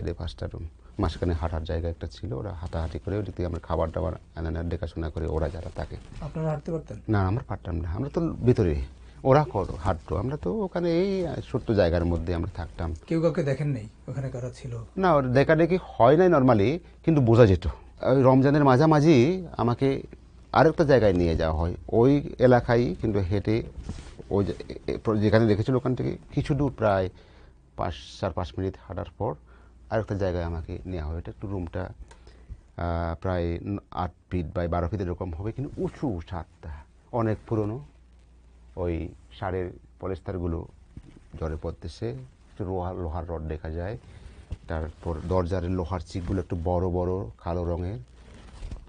এদের পাঁচটা রুম মাঝখানে হাঁটার জায়গা একটা ছিল ওরা হাঁটাহাঁটি করে ওদিক থেকে আমরা খাবার দাবার এনে দেখাশোনা করে ওরা যারা থাকে। আপনারা হাঁটতে পারতেন? না আমরা পারতাম না। আমরা তো ভিতরে ওরা কত হাঁটতো। আমরা তো ওখানে এই ছোট্ট জায়গার মধ্যে আমরা থাকতাম। কেউ কাউকে দেখেন নেই? ওখানে কারা ছিল? না ওর দেখা দেখি হয় নাই নর্মালি কিন্তু বোঝা যেত। ওই রমজানের মাঝামাঝি আমাকে আরেকটা জায়গায় নিয়ে যাওয়া হয়। ওই এলাকায় কিন্তু হেঁটে ওই যেখানে রেখেছিল ওখান থেকে কিছু দূর প্রায় পাঁচ চার পাঁচ মিনিট হাঁটার পর আরেকটা জায়গায় আমাকে নেওয়া হয় এটা একটু রুমটা প্রায় আট ফিট বাই বারো ফিট এরকম হবে, কিন্তু উঁচু ছাদটা। অনেক পুরনো। ওই সারের পলেস্তারগুলো জ্বরে পড়তেছে। একটু লোহার লোহার রড দেখা যায়। তারপর দরজার লোহার চিকগুলো একটু বড় বড়, কালো রঙের।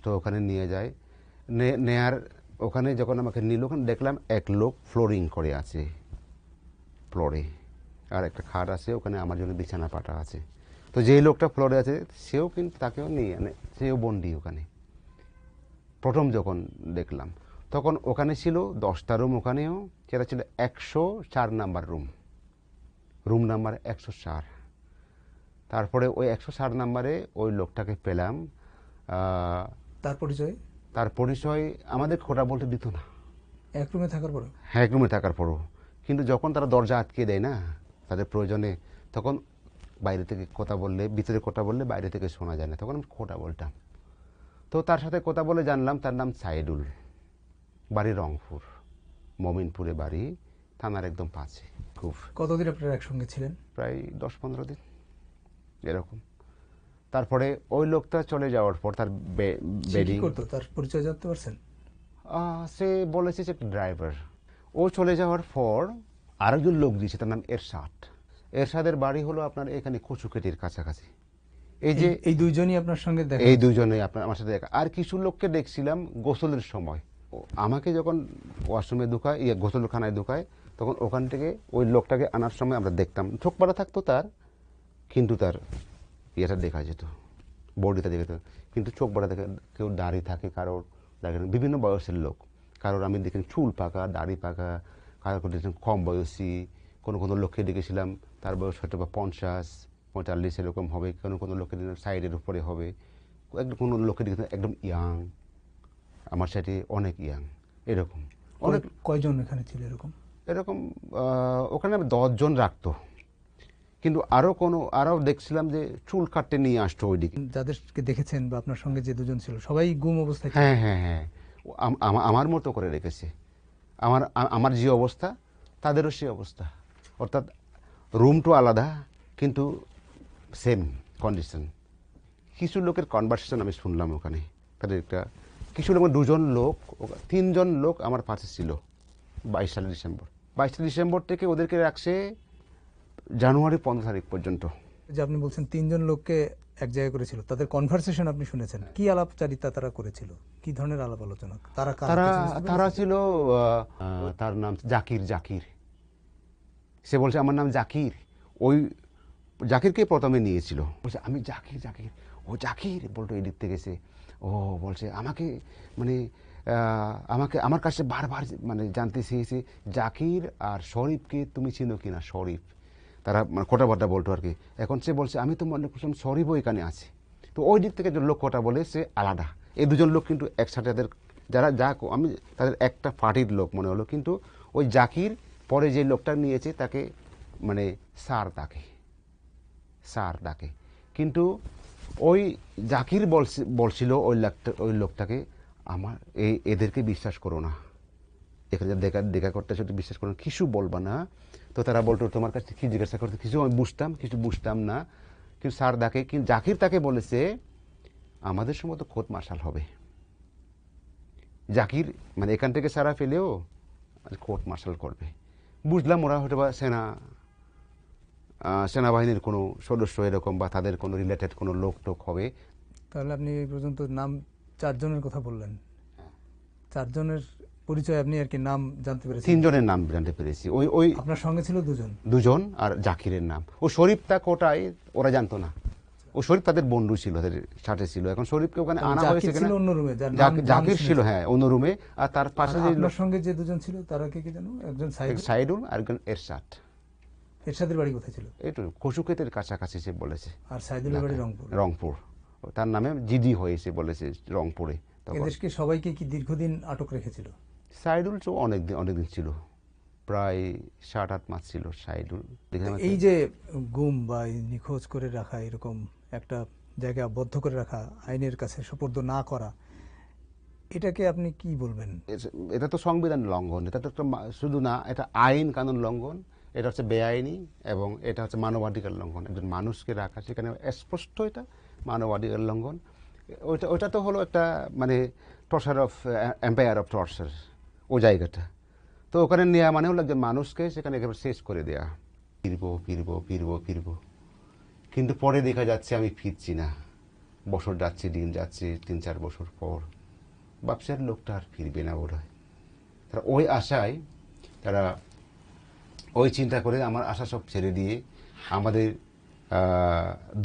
তো ওখানে নিয়ে যায়। নেয়ার, ওখানে যখন আমাকে নিল, ওখানে দেখলাম এক লোক ফ্লোরিং করে আছে। ফ্লোরে। আর একটা খাট আছে, ওখানে আমার জন্য বিছানা পাটা আছে। তো যেই লোকটা ফ্লোরে আছে সেও কিন্তু তাকেও নিয়ে মানে সেও বন্দি ওখানে। প্রথম যখন দেখলাম তখন ওখানে ছিল দশটা রুম ওখানেও সেটা ছিল একশো চার নাম্বার রুম। রুম নাম্বার একশো চার। তারপরে ওই একশো চার নাম্বারে ওই লোকটাকে পেলাম তার পরিচয়? তার পরিচয় আমাদের খোটা বলতে দিত না। এক রুমে থাকার পরে হ্যাঁ এক রুমে থাকার পরও। কিন্তু যখন তারা দরজা আটকে দেয় না তাদের প্রয়োজনে তখন বাইরে থেকে কথা বললে ভিতরে কথা বললে বাইরে থেকে শোনা যায় না। তখন আমি খোটা বলতাম। তো তার সাথে কথা বলে জানলাম তার নাম সাইডুল বাড়ি রংপুর। মমিনপুরে বাড়ি। থানার একদম পাশে খুব। কতদিন আপনারা একসঙ্গে ছিলেন? প্রায় দশ পনেরো দিন এরকম। তারপরে ওই লোকটা চলে যাওয়ার পর তার বেডিং করতো? তার পরিচয় জানতে পারছেন? সে বলেছে যে ড্রাইভার ও চলে যাওয়ার পর আরেকজন লোক দিয়েছে তার নাম এরশাদ। এরশাদের বাড়ি হলো আপনার এখানে কচুকেটির কাছাকাছি। এই যে এই- দুইজনই আপনার সঙ্গে দেখা এই দুজনে আপনার আমার সাথে দেখা। আর কিছু লোককে দেখছিলাম গোসলের সময়। আমাকে যখন ওয়াশরুমে ঢুকায় ইয়ে গোসলখানায় ঢুকায় তখন ওখান থেকে ওই লোকটাকে আনার সময় আমরা দেখতাম। চোখ পাড়া থাকতো তার কিন্তু তার ইয়েটা দেখা যেত বডিটা দেখা যেত। কিন্তু চোখ পাড়া থেকে কেউ দাড়ি থাকে কারোর দেখেন বিভিন্ন বয়সের লোক। কারোর আমি দেখেন চুল পাকা দাড়ি পাকা কারোর দেখেন কম বয়সী কোনো কোনো লোককে দেখেছিলাম তার বয়স হয়তো বা পঞ্চাশ পঁয়তাল্লিশ এরকম হবে কোনো কোনো লোকের সাইডের উপরে হবে। একদম কোনো লোকের দেখেছিলাম একদম ইয়াং আমার সাইডে অনেক ইয়াং এরকম। অনেক কয়জন এখানে ছিল এরকম? এরকম ওখানে আমি দশজন রাখতো। কিন্তু আরও কোনো আরও দেখছিলাম যে চুল কাটতে নিয়ে আসতো ওইদিকে। যাদেরকে দেখেছেন বা আপনার সঙ্গে যে দুজন ছিল সবাই গুম অবস্থায় হ্যাঁ হ্যাঁ হ্যাঁ। আমার মতো করে রেখেছে। আমার আমার যে অবস্থা তাদেরও সেই অবস্থা। অর্থাৎ রুমটো আলাদা কিন্তু সেম কন্ডিশন কিছু লোকের কনভারসেশন আমি শুনলাম ওখানে। তাদের একটা কিছু লোক দুজন লোক ও- তিনজন লোক আমার পাশে ছিল বাইশ সালের ডিসেম্বর। বাইশ ডিসেম্বর থেকে ওদেরকে রাখছে জানুয়ারি পনেরো তারিখ পর্যন্ত। যে আপনি বলছেন তিনজন লোককে এক জায়গায় করেছিল তাদের কনভারসেশন আপনি শুনেছেন কি আলাপচারিতা তারা করেছিল? কি ধরনের আলাপ আলোচনা? তারা তারা? ছিল তার নাম জাকির জাকির। সে বলছে, আমার নাম জাকির। ওই জাকিরকে প্রথমে নিয়েছিল। বলছে, আমি জাকির জাকির। ও জাকির? বলতো এদিক থেকে সে। ও বলছে, আমাকে মানে আমাকে, আমার কাছে বারবার মানে জানতে চেয়েছে, জাকির আর শরীফকে তুমি চিনো কিনা? শরীফ। তারা মানে কথাবার্তা বলতো আর কি। এখন সে বলছে, আমি তো মনে করছিলাম শরীফও এখানে আছে। তো ওই দিক থেকে যে লোক কথা বলে, সে আলাদা। এই দুজন লোক কিন্তু একসাথে তাদের, যারা, যা, আমি তাদের একটা পার্টির লোক মনে হলো। কিন্তু ওই জাকির পরে যে লোকটা নিয়েছে তাকে মানে সার ডাকে সার ডাকে কিন্তু ওই জাকির বলছে, বলছিল ওই লোকটা, ওই লোকটাকে, আমার এই এদেরকে বিশ্বাস করো না। এখানে দেখা দেখা করতে সেটা বিশ্বাস করো না। কিছু বলবা না। তো তারা বলতো, তোমার কাছে কি জিজ্ঞাসা করতে কিছু আমি বুঝতাম, কিছু বুঝতাম না। কিন্তু স্যার ডাকে কিন্তু জাকির তাকে বলেছে, আমাদের সময় তো খোদ মার্শাল হবে। জাকির মানে এখান থেকে সারা ফেলেও কোর্ট মার্শাল করবে। বুঝলাম ওরা হয়তো বা সেনা সেনাবাহিনীর কোনো সদস্য এরকম বা তাদের কোনো রিলেটেড কোনো লোক টোক হবে। তাহলে আপনি এই পর্যন্ত নাম চারজনের কথা বললেন। চারজনের পরিচয় আপনি আর কি নাম জানতে পেরেছেন? তিনজনের নাম জানতে পেরেছি। ওই ওই আপনার সঙ্গে ছিল দুজন? দুজন আর জাকিরের নাম। ও শরীফটা কোটায় ওরা জানতো না। ও শরীফ তাদের বন্ধু ছিল তাদের সাথে ছিল। এখন শরীফকে ওখানে আনা হয়েছে ছিল অন্য রুমে জাকির ছিল হ্যাঁ অন্য রুমে। আর তার পাশে যে আপনার সঙ্গে যে দুজন ছিল তারা কে কে জানো একজন এক আর একজন এরশাদ। এরশাদের বাড়ি কোথায় ছিল? একটু কচুক্ষেতের কাছাকাছি সে বলেছে। আর সাইদুলের বাড়ি রংপুর। রংপুর। তার নামে জিডি হয়েছে বলেছে রংপুরে এদেশকে সবাইকে কি দীর্ঘদিন আটক রেখেছিল? সাইডুল তো অনেক দিন অনেক দিন ছিল। প্রায় সাত আট মাস ছিল সাইডুল দেখলাম এই যে গুম বা নিখোঁজ করে রাখা এরকম একটা জায়গা আবদ্ধ করে রাখা, আইনের কাছে সুপর্দ না করা, এটাকে আপনি কি বলবেন? এটা তো সংবিধান লঙ্ঘন, এটা তো শুধু না, এটা আইন কানুন লঙ্ঘন, এটা হচ্ছে বেআইনি এবং এটা হচ্ছে মানবাধিকার লঙ্ঘন। একজন মানুষকে রাখা, সেখানে স্পষ্ট এটা, মানবাধিকার লঙ্ঘন। ওইটা ওইটা তো হলো একটা মানে torture of empire of torture ও জায়গাটা। তো ওখানে নেওয়া মানে হলো একজন মানুষকে সেখানে একেবারে শেষ করে দেয়া। ফিরবো ফিরবো ফিরবো ফিরবো। কিন্তু পরে দেখা যাচ্ছে আমি ফিরছি না। বছর যাচ্ছে, দিন যাচ্ছে, তিন চার বছর পর। ব্যবসার লোকটা আর ফিরবে না বোধ হয় তারা ওই আশায় তারা ওই চিন্তা করে আমার আশা সব ছেড়ে দিয়ে আমাদের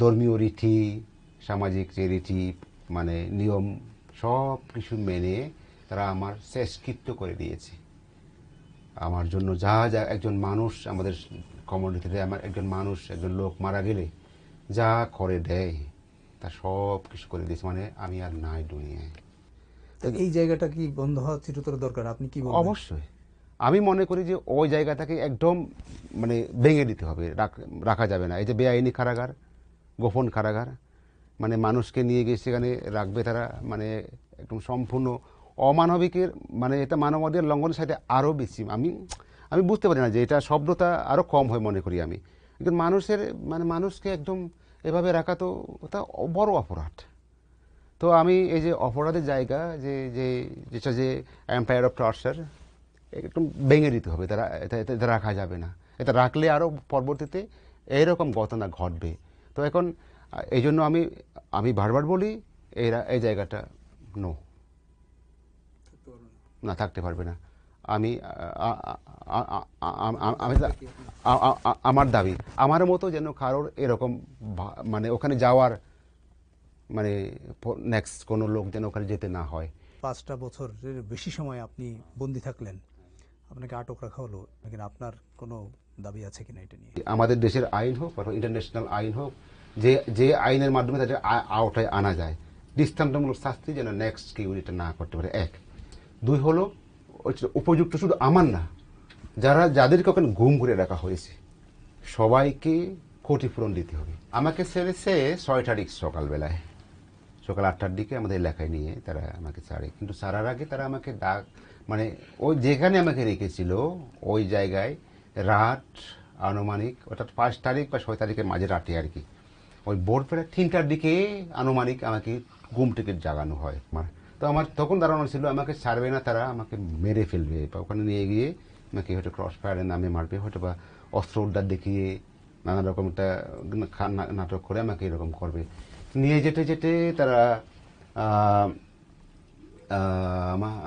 ধর্মীয় রীতি, সামাজিক যে রীতি মানে নিয়ম সব কিছু মেনে তারা আমার শেষকৃত্য করে দিয়েছে। আমার জন্য যা যা একজন মানুষ আমাদের কমিউনিটিতে আমার একজন মানুষ, একজন লোক মারা গেলে যা করে দেয় তা সব কিছু করে দিয়েছে। মানে আমি আর নাই দুনিয়ায়। এই জায়গাটা কি বন্ধ হওয়া চিরতর দরকার? আপনি কি অবশ্যই। আমি মনে করি যে ওই জায়গাটাকে একদম মানে ভেঙে দিতে হবে। রাখ- রাখা যাবে না। এই যে বেআইনি কারাগার গোপন কারাগার মানে মানুষকে নিয়ে গিয়ে সেখানে রাখবে তারা মানে একদম সম্পূর্ণ অমানবিকের মানে এটা মানবাধিকার লঙ্ঘনের সাথে আরও বেশি। আমি আমি বুঝতে পারি না যে এটা শব্দটা আরও কম হয় মনে করি আমি। কিন্তু মানুষের মানে মানুষকে একদম এভাবে রাখা তো ওটা বড় অপরাধ। তো আমি এই যে অপরাধের জায়গা, যে যে, যেটা যে এম্পায়ার অফ টর্চার একটু ভেঙে দিতে হবে তারা এটা রাখা যাবে না। এটা রাখলে আরও পরবর্তীতে এইরকম ঘটনা ঘটবে। তো এখন, এই জন্য আমি আমি বারবার বলি, এরা, এই জায়গাটা নো না, থাকতে পারবে না। আমি আমার দাবি আমার মতো যেন কারোর এরকম মানে ওখানে যাওয়ার মানে নেক্সট কোনো লোক যেন ওখানে যেতে না হয় পাঁচটা বছরের বেশি সময় আপনি বন্দি থাকলেন আপনাকে আটক রাখা হলো লেকিন আপনার কোনো দাবি আছে কিনা এটা নিয়ে আমাদের দেশের আইন হোক অথবা ইন্টারন্যাশনাল আইন হোক যে যে আইনের মাধ্যমে তাদের আওতায় আনা যায় দৃষ্টান্তমূলক শাস্তি যেন নেক্সট কেউ এটা না করতে পারে এক দুই হলো উপযুক্ত শুধু আমার না, যারা, যাদেরকে ওখানে ঘুম করে রাখা হয়েছে, সবাইকে ক্ষতিপূরণ দিতে হবে। আমাকে ছেড়েছে ছয় তারিখ সকালবেলায়। সকাল আটটার দিকে আমাদের এলাকায় নিয়ে তারা আমাকে ছাড়ে। কিন্তু ছাড়ার আগে তারা আমাকে ডাক মানে ওই যেখানে আমাকে রেখেছিল, ওই জায়গায় রাত আনুমানিক, অর্থাৎ পাঁচ তারিখ বা ছয় তারিখের মাঝে রাতে আর কি, ওই ভোর প্রায় তিনটার দিকে আনুমানিক আমাকে ঘুম থেকে জাগানো হয়। আমার তো আমার তখন ধারণা ছিল, আমাকে ছাড়বে না তারা, আমাকে মেরে ফেলবে। বা ওখানে নিয়ে গিয়ে আমাকে হয়তো ক্রস ফায়ারে নামে মারবে, হয়তো বা অস্ত্র উদ্ধার দেখিয়ে নানা রকম একটা নাটক করে আমাকে এরকম করবে। নিয়ে যেতে যেতে তারা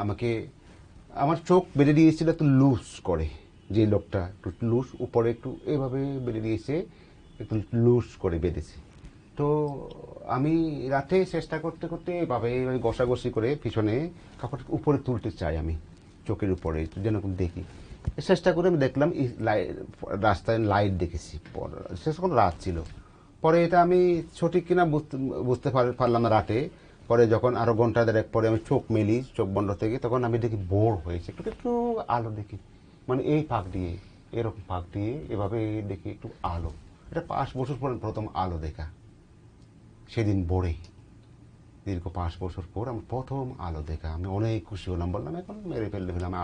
আমাকে, আমার চোখ বেঁধে দিয়েছিল একটু লুজ করে, যে লোকটা একটু লুজ উপরে একটু এভাবে বেঁধে দিয়েছে, একটু লুজ করে বেঁধেছে। তো আমি রাতে চেষ্টা করতে করতে এভাবে ওই ঘষাঘষি করে পিছনে কাপড় উপরে তুলতে চাই আমি, চোখের উপরে যেন দেখি। চেষ্টা করে আমি দেখলাম রাস্তায় লাইট দেখেছি শেষ কোনো রাত ছিল। পরে এটা আমি সঠিক কিনা বুঝতে বুঝতে পার- পারলাম না রাতে। পরে যখন আরও ঘণ্টা দেড়েক পরে আমি চোখ মেলি, চোখ বন্ধ থেকে, তখন আমি দেখি বোর হয়েছে। একটু একটু আলো দেখি। মানে এই ফাঁক দিয়ে, এরকম ফাঁক দিয়ে এভাবে দেখি একটু আলো। এটা পাঁচ বছর পর প্রথম আলো দেখা। সেদিন বোরে দীর্ঘ পাঁচ বছর পর আমি প্রথম আলো দেখা। আমি অনেক খুশি হলাম, বললাম, এখন মেরে ফেললে ফেলাম